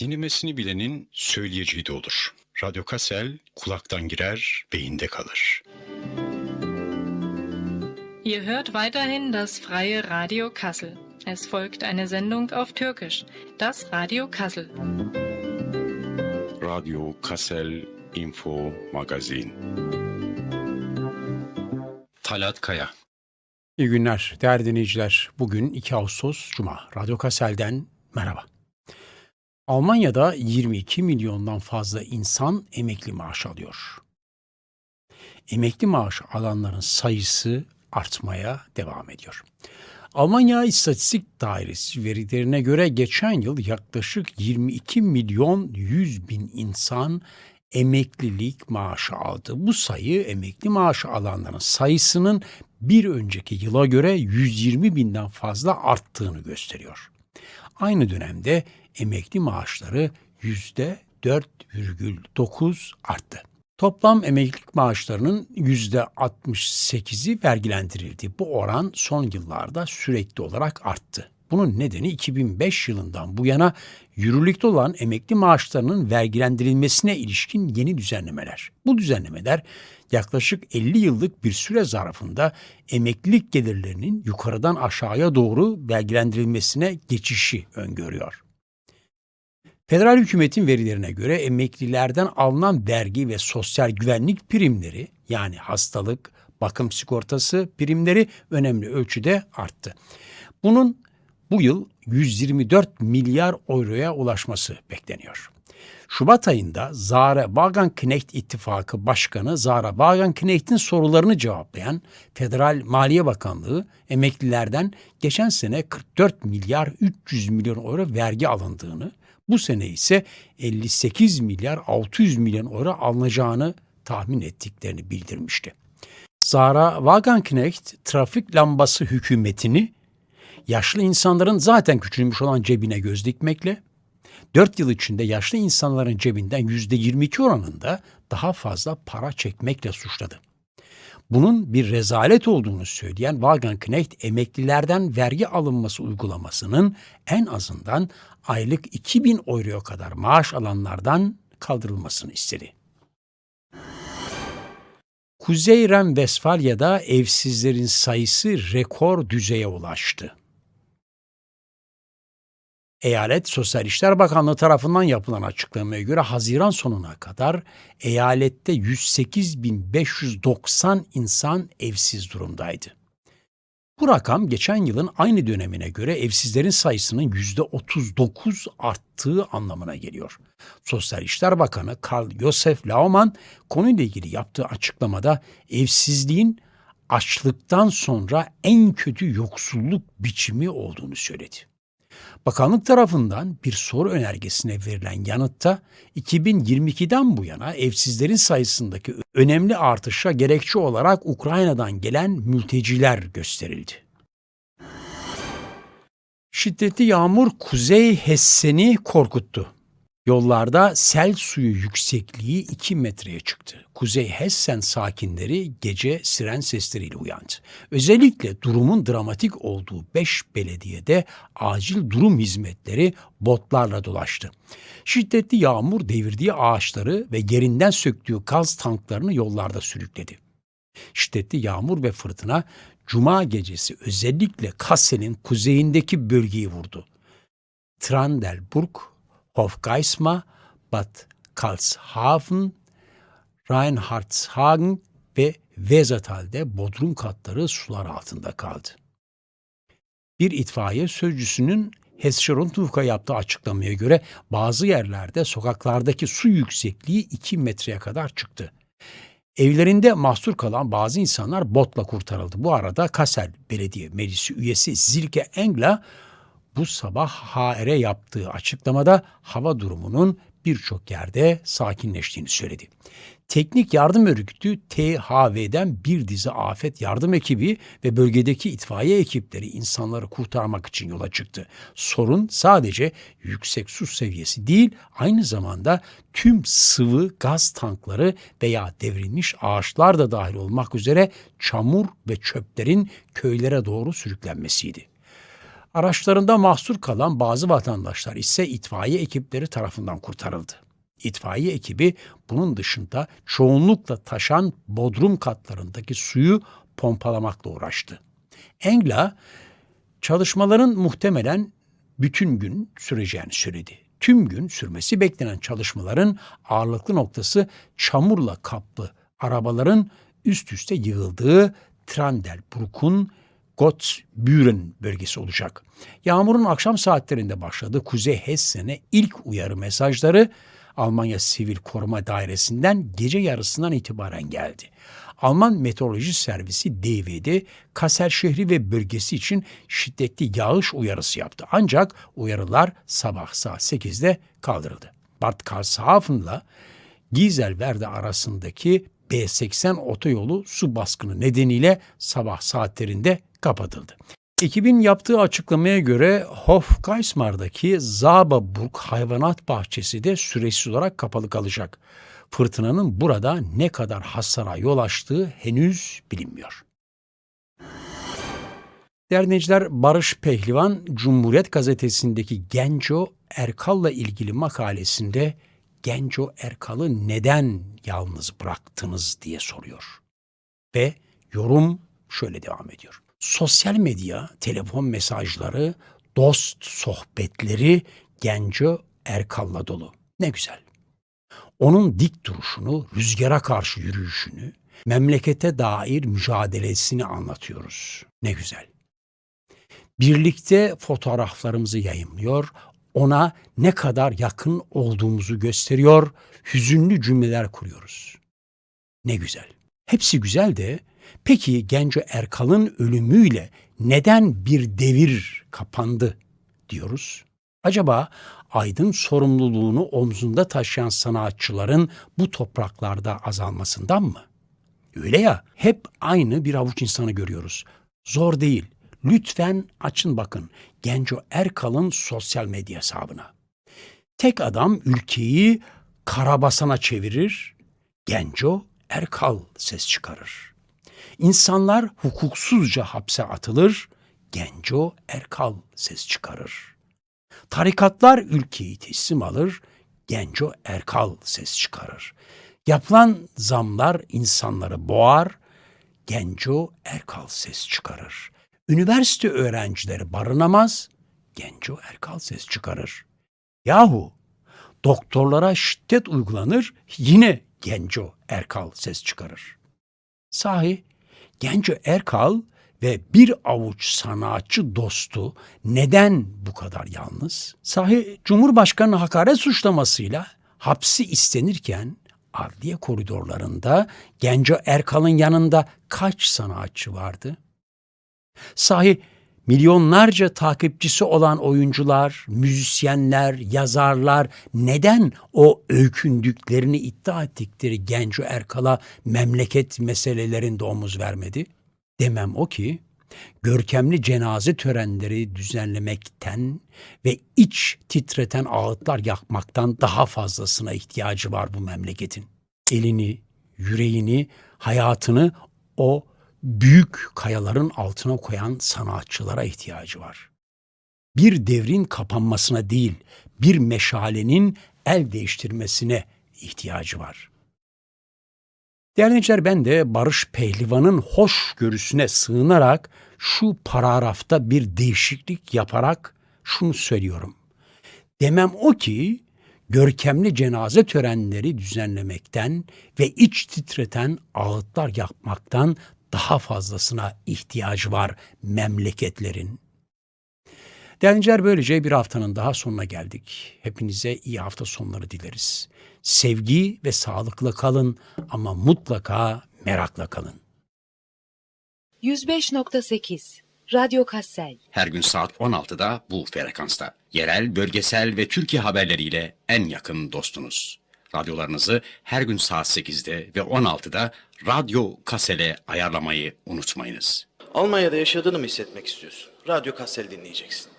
Dinlemesini bilenin söyleyeceği de olur. Radyo Kassel kulaktan girer, beyinde kalır. Ihr hört weiterhin das freie Radio Kassel. Es folgt eine Sendung auf Türkisch, das Radio Kassel. Radyo Kassel Info Magazin. Talat Kaya İyi günler değerli dinleyiciler. Bugün 2 Ağustos Cuma. Radyo Kassel'den merhaba. Almanya'da 22 milyondan fazla insan emekli maaş alıyor. Emekli maaş alanların sayısı artmaya devam ediyor. Almanya İstatistik Dairesi verilerine göre geçen yıl yaklaşık 22 milyon 100 bin insan emeklilik maaşı aldı. Bu sayı emekli maaşı alanların sayısının bir önceki yıla göre 120 binden fazla arttığını gösteriyor. Aynı dönemde emekli maaşları %4,9 arttı. Toplam emeklilik maaşlarının %68'i vergilendirildi. Bu oran son yıllarda sürekli olarak arttı. Bunun nedeni 2005 yılından bu yana yürürlükte olan emekli maaşlarının vergilendirilmesine ilişkin yeni düzenlemeler. Bu düzenlemeler yaklaşık 50 yıllık bir süre zarfında emeklilik gelirlerinin yukarıdan aşağıya doğru vergilendirilmesine geçişi öngörüyor. Federal hükümetin verilerine göre emeklilerden alınan vergi ve sosyal güvenlik primleri yani hastalık, bakım sigortası primleri önemli ölçüde arttı. Bunun bu yıl 124 milyar euroya ulaşması bekleniyor. Şubat ayında Zara Wagenknecht İttifakı Başkanı Zara Wagenknecht'in sorularını cevaplayan Federal Maliye Bakanlığı emeklilerden geçen sene 44 milyar 300 milyon euro vergi alındığını, bu sene ise 58 milyar 600 milyon euro alınacağını tahmin ettiklerini bildirmişti. Zara Wagenknecht trafik lambası hükümetini yaşlı insanların zaten küçülmüş olan cebine göz dikmekle, 4 yıl içinde yaşlı insanların cebinden %22 oranında daha fazla para çekmekle suçladı. Bunun bir rezalet olduğunu söyleyen Wagenknecht emeklilerden vergi alınması uygulamasının en azından aylık 2000 euroya kadar maaş alanlardan kaldırılmasını istedi. Kuzey Ren-Vesfalya'da evsizlerin sayısı rekor düzeye ulaştı. Eyalet Sosyal İşler Bakanlığı tarafından yapılan açıklamaya göre Haziran sonuna kadar eyalette 108.590 insan evsiz durumdaydı. Bu rakam geçen yılın aynı dönemine göre evsizlerin sayısının %39 arttığı anlamına geliyor. Sosyal İşler Bakanı Karl Josef Laumann konuyla ilgili yaptığı açıklamada evsizliğin açlıktan sonra en kötü yoksulluk biçimi olduğunu söyledi. Bakanlık tarafından bir soru önergesine verilen yanıtta 2022'den bu yana evsizlerin sayısındaki önemli artışa gerekçe olarak Ukrayna'dan gelen mülteciler gösterildi. Şiddetli yağmur Kuzey Hessen'i korkuttu. Yollarda sel suyu yüksekliği 2 metreye çıktı. Kuzey Hessen sakinleri gece siren sesleriyle uyandı. Özellikle durumun dramatik olduğu 5 belediyede acil durum hizmetleri botlarla dolaştı. Şiddetli yağmur devirdiği ağaçları ve yerinden söktüğü gaz tanklarını yollarda sürükledi. Şiddetli yağmur ve fırtına cuma gecesi özellikle Kassel'in kuzeyindeki bölgeyi vurdu. Trandelburg, Hofgeismar, Bad Karlshafen, Reinhardshagen ve Wesertal'de bodrum katları sular altında kaldı. Bir itfaiye sözcüsünün Hesse Rundfunk'a yaptığı açıklamaya göre bazı yerlerde sokaklardaki su yüksekliği 2 metreye kadar çıktı. Evlerinde mahsur kalan bazı insanlar botla kurtarıldı. Bu arada Kassel Belediye Meclisi üyesi Zilke Engla bu sabah HR yaptığı açıklamada hava durumunun birçok yerde sakinleştiğini söyledi. Teknik Yardım Örgütü THV'den bir dizi afet yardım ekibi ve bölgedeki itfaiye ekipleri insanları kurtarmak için yola çıktı. Sorun sadece yüksek su seviyesi değil, aynı zamanda tüm sıvı gaz tankları veya devrilmiş ağaçlar da dahil olmak üzere çamur ve çöplerin köylere doğru sürüklenmesiydi. Araçlarında mahsur kalan bazı vatandaşlar ise itfaiye ekipleri tarafından kurtarıldı. İtfaiye ekibi bunun dışında çoğunlukla taşan bodrum katlarındaki suyu pompalamakla uğraştı. Engla çalışmaların muhtemelen bütün gün süreceğini söyledi. Tüm gün sürmesi beklenen çalışmaların ağırlıklı noktası çamurla kaplı arabaların üst üste yığıldığı Trandelbrück'un Gottsbüren bölgesi olacak. Yağmurun akşam saatlerinde başladığı Kuzey Hessen'e ilk uyarı mesajları Almanya Sivil Koruma Dairesi'nden gece yarısından itibaren geldi. Alman Meteoroloji Servisi DV'de Kassel şehri ve bölgesi için şiddetli yağış uyarısı yaptı. Ancak uyarılar sabah saat 8'de kaldırıldı. Bad Karlshafen'la Gizelverde arasındaki B80 otoyolu su baskını nedeniyle sabah saatlerinde kapatıldı. Ekibin yaptığı açıklamaya göre Hofgeismar'daki Zaberburg Hayvanat Bahçesi de süresiz olarak kapalı kalacak. Fırtınanın burada ne kadar hasara yol açtığı henüz bilinmiyor. Değerli Barış Pehlivan Cumhuriyet Gazetesi'ndeki Genco Erkal'la ilgili makalesinde Genco Erkal'ı neden yalnız bıraktınız diye soruyor. Ve yorum şöyle devam ediyor. Sosyal medya, telefon mesajları, dost sohbetleri Genco Erkal'la dolu. Ne güzel. Onun dik duruşunu, rüzgara karşı yürüyüşünü, memlekete dair mücadelesini anlatıyoruz. Ne güzel. Birlikte fotoğraflarımızı yayınlıyor, ona ne kadar yakın olduğumuzu gösteriyor, hüzünlü cümleler kuruyoruz. Ne güzel. Hepsi güzel de peki Genco Erkal'ın ölümüyle neden bir devir kapandı diyoruz? Acaba aydın sorumluluğunu omzunda taşıyan sanatçıların bu topraklarda azalmasından mı? Öyle ya, hep aynı bir avuç insanı görüyoruz. Zor değil. Lütfen açın bakın Genco Erkal'ın sosyal medya hesabına. Tek adam ülkeyi karabasana çevirir, Genco Erkal ses çıkarır. İnsanlar hukuksuzca hapse atılır, Genco Erkal ses çıkarır. Tarikatlar ülkeyi teslim alır, Genco Erkal ses çıkarır. Yapılan zamlar insanları boğar, Genco Erkal ses çıkarır. Üniversite öğrencileri barınamaz, Genco Erkal ses çıkarır. Yahu doktorlara şiddet uygulanır, yine Genco Erkal ses çıkarır. Sahi Genco Erkal ve bir avuç sanatçı dostu neden bu kadar yalnız? Sahi Cumhurbaşkanı hakaret suçlamasıyla hapsi istenirken adliye koridorlarında Genco Erkal'ın yanında kaç sanatçı vardı? Sahi milyonlarca takipçisi olan oyuncular, müzisyenler, yazarlar neden o öykündüklerini iddia ettikleri Genco Erkal'a memleket meselelerinde omuz vermedi? Demem o ki, görkemli cenaze törenleri düzenlemekten ve iç titreten ağıtlar yakmaktan daha fazlasına ihtiyacı var bu memleketin. Elini, yüreğini, hayatını o büyük kayaların altına koyan sanatçılara ihtiyacı var. Bir devrin kapanmasına değil, bir meşalenin el değiştirmesine ihtiyacı var. Değerli ben de Barış Pehlivan'ın hoşgörüsüne sığınarak şu paragrafta bir değişiklik yaparak şunu söylüyorum. Demem o ki görkemli cenaze törenleri düzenlemekten ve iç titreten ağıtlar yapmaktan daha fazlasına ihtiyacı var memleketlerin. Değerli böylece bir haftanın daha sonuna geldik. Hepinize iyi hafta sonları dileriz. Sevgi ve sağlıkla kalın ama mutlaka merakla kalın. 105.8 Radyo Kassel Her gün saat 16'da bu frekansta. Yerel, bölgesel ve Türkiye haberleriyle en yakın dostunuz. Radyolarınızı her gün saat 8'de ve 16'da Radyo Kasel'e ayarlamayı unutmayınız. Almanya'da yaşadığını mı hissetmek istiyorsun? Radyo Kassel dinleyeceksin.